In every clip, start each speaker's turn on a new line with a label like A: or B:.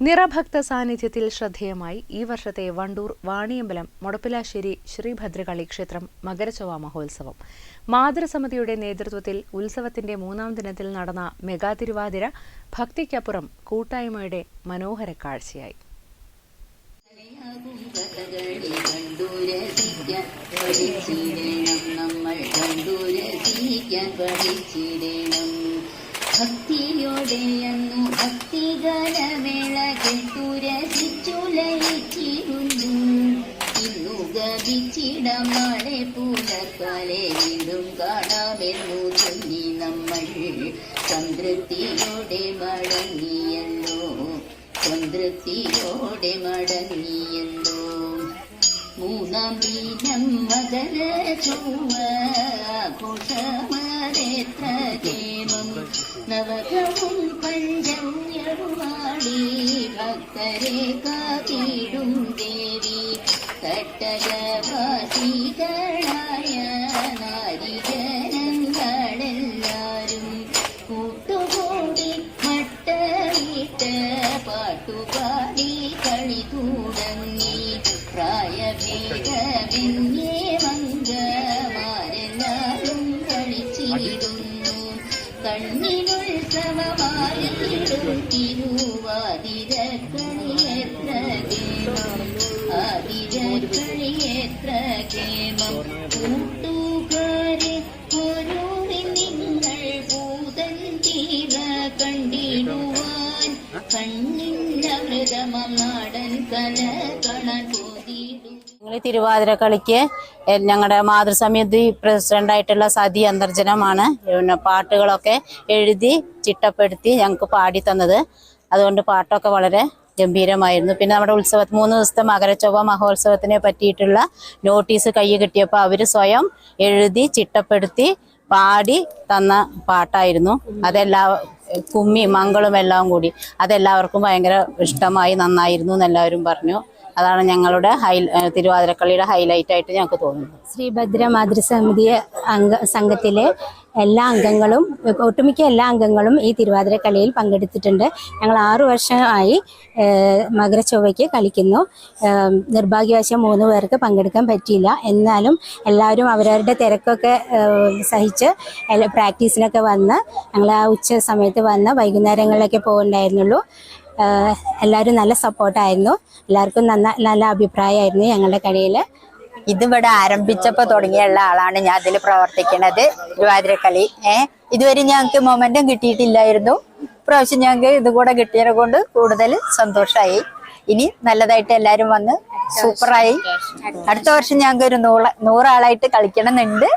A: നിറഭക്ത സാന്നിധ്യത്തിൽ ശ്രദ്ധേയമായി ഈ വർഷത്തെ വണ്ടൂർ വാണിയമ്പലം മുടപ്പിലാശ്ശേരി ശ്രീഭദ്രകാളി ക്ഷേത്രം മകരചൊവ്വ മഹോത്സവം. മാതൃസമിതിയുടെ നേതൃത്വത്തിൽ ഉത്സവത്തിന്റെ മൂന്നാം ദിനത്തിൽ നടന്ന മെഗാ തിരുവാതിര ഭക്തിക്കപ്പുറം കൂട്ടായ്മയുടെ മനോഹര കാഴ്ചയായി.
B: ഭക്തിയോടെ അന്നു ഭക്തി നമ്മൾ ഭക്തിയോടെ അന്നു ഭക്തിഗാനമേള കേട്ടുരസിച്ചു ലയിച്ചിരുന്നു ഇന്നു ഗമിച്ചിടം നാളെ പുലർക്കാലെ വീണ്ടും കാണാമെന്നു ചൊല്ലി നമ്മൾ സംതൃപ്തിയോടെ മടങ്ങിയല്ലോ സംതൃപ്തിയോടെ മടങ്ങിയല്ലോ മൂന്നാം ദിനം മകര ചൊവ്വ ആഘോഷമാരെത്ര കേമം നവകവും പഞ്ചമ്യറുമാടി ഭക്തരെ കാത്തിടും ദേവി തട്ടകവാസികളായ നാരിജനങ്ങളെല്ലാരും കൂട്ടുകൂടി മട്ടയിട്ട് പാട്ടുപാടി കളി തുടങ്ങി പ്രായഭേദമെന്നേ മംഗമാരെല്ലാരും കേമം നിങ്ങൾ ഭൂതൻ തീര കണ്ടിടുവാൻ കണ്ണിന്നമൃതമം നാടൻ കല പോതിടും
C: ഞങ്ങൾ തിരുവാതിര കളിക്ക് ഞങ്ങളുടെ മാതൃസമിതി പ്രസിഡന്റായിട്ടുള്ള സതി അന്തർജനമാണ്. പിന്നെ പാട്ടുകളൊക്കെ എഴുതി ചിട്ടപ്പെടുത്തി ഞങ്ങൾക്ക് പാടി തന്നത് അതുകൊണ്ട് പാട്ടൊക്കെ വളരെ ഗംഭീരമായിരുന്നു. പിന്നെ നമ്മുടെ ഉത്സവ മൂന്ന് ദിവസത്തെ മകരച്ചൊവ്വ മഹോത്സവത്തിനെ പറ്റിയിട്ടുള്ള നോട്ടീസ് കൈ കിട്ടിയപ്പോൾ അവർ സ്വയം എഴുതി ചിട്ടപ്പെടുത്തി പാടി തന്ന പാട്ടായിരുന്നു. അതെല്ലാ കുമ്മി മംഗളും എല്ലാം കൂടി. അതെല്ലാവർക്കും ഭയങ്കര ഇഷ്ടമായി നന്നായിരുന്നു എന്നെല്ലാവരും പറഞ്ഞു. അതാണ് ഞങ്ങളുടെ ഹൈ തിരുവാതിരക്കളിയുടെ ഹൈലൈറ്റ് ആയിട്ട് ഞങ്ങൾക്ക് തോന്നുന്നത്.
D: ശ്രീഭദ്ര മാതൃസമിതി അംഗ സംഘത്തിലെ എല്ലാ അംഗങ്ങളും ഒട്ടുമിക്ക എല്ലാ അംഗങ്ങളും ഈ തിരുവാതിര കളിയിൽ പങ്കെടുത്തിട്ടുണ്ട്. ഞങ്ങൾ ആറു വർഷമായി മകരച്ചൊവ്വയ്ക്ക് കളിക്കുന്നു. നിർഭാഗ്യവശം മൂന്ന് പേർക്ക് പങ്കെടുക്കാൻ പറ്റിയില്ല. എന്നാലും എല്ലാവരും അവരവരുടെ തിരക്കൊക്കെ സഹിച്ച് പ്രാക്ടീസിനൊക്കെ വന്ന് ഞങ്ങൾ ആ ഉച്ച സമയത്ത് വന്ന് വൈകുന്നേരങ്ങളിലൊക്കെ പോകുന്നുണ്ടായിരുന്നുള്ളൂ എല്ലാവരും നല്ല സപ്പോർട്ടായിരുന്നു എല്ലാവർക്കും നന്ന നല്ല അഭിപ്രായമായിരുന്നു ഞങ്ങളുടെ കളിയിൽ.
E: ഇതിവിടെ ആരംഭിച്ചപ്പോൾ തുടങ്ങിയുള്ള ആളാണ് ഞാൻ അതിൽ പ്രവർത്തിക്കുന്നത് ഗുരുവാതിരക്കളി ഏഹ് ഇതുവരെ ഞങ്ങൾക്ക് മൊമെന്റും കിട്ടിയിട്ടില്ലായിരുന്നു. പ്രാവശ്യം ഞങ്ങൾക്ക് ഇതുകൂടെ കൂടെ കിട്ടിയതിനെ കൊണ്ട് കൂടുതൽ സന്തോഷമായി ഇനി നല്ലതായിട്ട് എല്ലാവരും വന്ന് സൂപ്പറായി അടുത്ത വർഷം ഞങ്ങൾക്ക് ഒരു നൂറ് നൂറാളായിട്ട് കളിക്കണമെന്നുണ്ട്.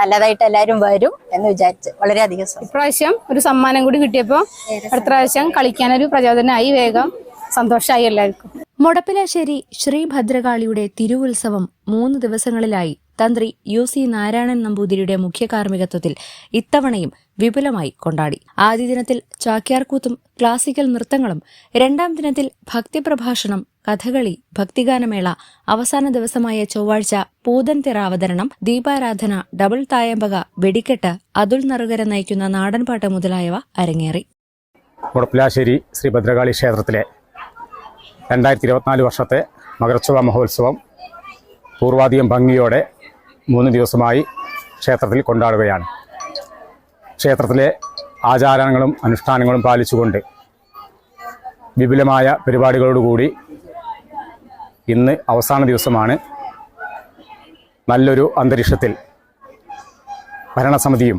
E: നല്ലതായിട്ട് എല്ലാരും വരും എന്ന് വിചാരിച്ച് വളരെയധികം
F: ഇപ്രാവശ്യം ഒരു സമ്മാനം കൂടി കിട്ടിയപ്പോൾ അടുത്ത പ്രാവശ്യം കളിക്കാനൊരു പ്രചോദനമായി. വേഗം സന്തോഷമായി എല്ലാവർക്കും.
A: മുടപ്പിലാശ്ശേരി ശ്രീഭദ്രകാളിയുടെ തിരുവുത്സവം മൂന്ന് ദിവസങ്ങളിലായി തന്ത്രി യു സി നാരായണൻ നമ്പൂതിരിയുടെ മുഖ്യ കാർമ്മികത്വത്തിൽ ഇത്തവണയും വിപുലമായി കൊണ്ടാടി. ആദ്യ ദിനത്തിൽ ചാക്യാർകൂത്തും ക്ലാസിക്കൽ നൃത്തങ്ങളും രണ്ടാം ദിനത്തിൽ ഭക്തിപ്രഭാഷണം കഥകളി ഭക്തിഗാനമേള അവസാന ദിവസമായ ചൊവ്വാഴ്ച പൂതൻതിറ അവതരണം ദീപാരാധന ഡബിൾ തായമ്പക വെടിക്കെട്ട് അതുൽ നറുകര നയിക്കുന്ന നാടൻപാട്ട് മുതലായവ അരങ്ങേറി.
G: മുടപ്പിലാശ്ശേരി ശ്രീ ഭദ്രകാളി ക്ഷേത്രത്തിലെ രണ്ടായിരത്തി ഇരുപത്തിനാല് വർഷത്തെ മകരോത്സവ മഹോത്സവം പൂർവാധികം ഭംഗിയോടെ മൂന്ന് ദിവസമായി ക്ഷേത്രത്തിൽ കൊണ്ടാടുകയാണ്. ക്ഷേത്രത്തിലെ ആചാരങ്ങളും അനുഷ്ഠാനങ്ങളും പാലിച്ചുകൊണ്ട് വിപുലമായ പരിപാടികളോടുകൂടി ഇന്ന് അവസാന ദിവസമാണ്. നല്ലൊരു അന്തരീക്ഷത്തിൽ ഭരണസമിതിയും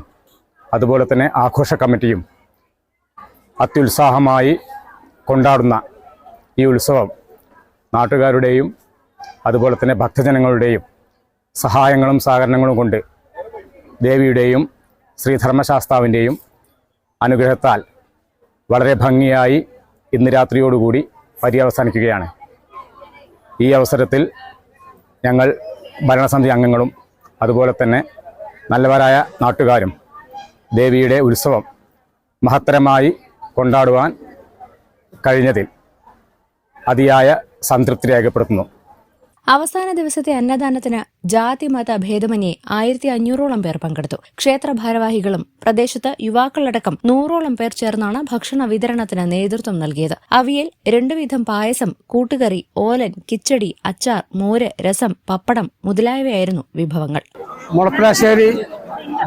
G: അതുപോലെ തന്നെ ആഘോഷ കമ്മിറ്റിയും അത്യുത്സാഹമായി കൊണ്ടാടുന്ന ഈ ഉത്സവം നാട്ടുകാരുടെയും അതുപോലെ തന്നെ ഭക്തജനങ്ങളുടെയും സഹായങ്ങളും സഹകരണങ്ങളും കൊണ്ട് ദേവിയുടെയും ശ്രീധർമ്മശാസ്താവിന്റെയും അനുഗ്രഹത്താൽ വളരെ ഭംഗിയായി ഇന്ന് രാത്രിയോടുകൂടി പര്യവസാനിക്കുകയാണ്. ഈ അവസരത്തിൽ ഞങ്ങൾ ഭരണസമിതി അംഗങ്ങളും അതുപോലെ തന്നെ നല്ലവരായ നാട്ടുകാരും ദേവിയുടെ ഉത്സവം മഹത്തരമായി കൊണ്ടാടുവാൻ കഴിഞ്ഞതിൽ അതിയായ സംതൃപ്തി രേഖപ്പെടുത്തുന്നു.
A: അവസാന ദിവസത്തെ അന്നദാനത്തിന് ജാതി മത ഭേദമന്യേ ആയിരത്തി അഞ്ഞൂറോളം പേർ പങ്കെടുത്തു. ക്ഷേത്ര ഭാരവാഹികളും പ്രദേശത്ത് യുവാക്കളടക്കം നൂറോളം പേർ ചേർന്നാണ് ഭക്ഷണ വിതരണത്തിന് നേതൃത്വം നൽകിയത്. അവിയൽ രണ്ടുവിധം പായസം കൂട്ടുകറി ഓലൻ കിച്ചടി അച്ചാർ മോര് രസം പപ്പടം മുതലായവയായിരുന്നു വിഭവങ്ങൾ.
H: മുളപ്പിലാശ്ശേരി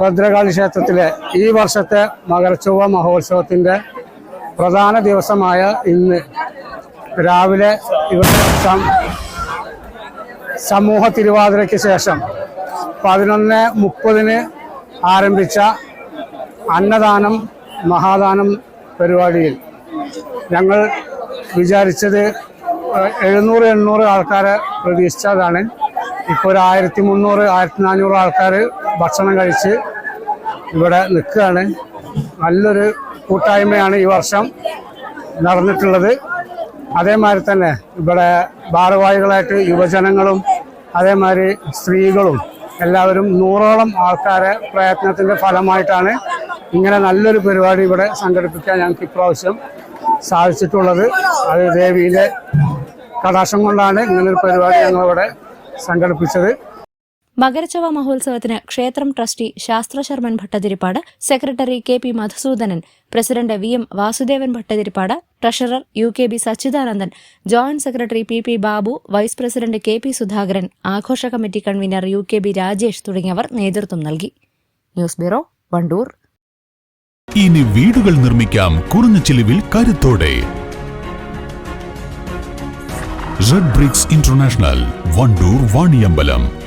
H: ഭദ്രകാളി ക്ഷേത്രത്തിലെ ഈ വർഷത്തെ മകരച്ചൊവ്വ മഹോത്സവത്തിന്റെ പ്രധാന ദിവസമായ ഇന്ന് രാവിലെ സമൂഹ തിരുവാതിരയ്ക്ക് ശേഷം പതിനൊന്ന് മുപ്പതിന് ആരംഭിച്ച അന്നദാനം മഹാദാനം പരിപാടിയിൽ ഞങ്ങൾ വിചാരിച്ചത് എഴുന്നൂറ് എണ്ണൂറ് ആൾക്കാരെ പ്രതീക്ഷിച്ചതാണ്. ഇപ്പോൾ ഒരു ആയിരത്തി മുന്നൂറ് ആയിരത്തി നാനൂറ് ആൾക്കാർ ഭക്ഷണം കഴിച്ച് ഇവിടെ നിൽക്കുകയാണ്. നല്ലൊരു കൂട്ടായ്മയാണ് ഈ വർഷം നടന്നിട്ടുള്ളത്. അതേമാതിരി തന്നെ ഇവിടെ ഭാരവാഹികളായിട്ട് യുവജനങ്ങളും അതേമാതിരി സ്ത്രീകളും എല്ലാവരും നൂറോളം ആൾക്കാരെ പ്രയത്നത്തിന്റെ ഫലമായിട്ടാണ് ഇങ്ങനെ നല്ലൊരു പരിപാടി ഇവിടെ സംഘടിപ്പിക്കാൻ ഞങ്ങൾക്ക് ഇപ്രാവശ്യം സാധിച്ചിട്ടുള്ളത്. അത് ദേവിയിലെ കടാശം കൊണ്ടാണ് ഇങ്ങനൊരു പരിപാടി ഞങ്ങളിവിടെ സംഘടിപ്പിച്ചത്.
A: മകരച്ചവ മഹോത്സവത്തിന് ക്ഷേത്രം trustee Sastrasharman Bhattathiripad secretary K P Madhusoodanan president V M Vasudevan Bhattathiripad treasurer U K B Sachidanandan joint secretary P P Babu vice president K P Sudhakaran ആഘോഷ committee convener U K B Rajesh തുടങ്ങിയവർ നേതൃത്വം നൽകി. News bureau Wandoor.
I: ഇനി വീടുകൾ നിർമ്മിക്കാം കുറഞ്ഞ ചിലവിൽ കരുത്തോടെ. Red bricks international Wandoor Vaniyambalam.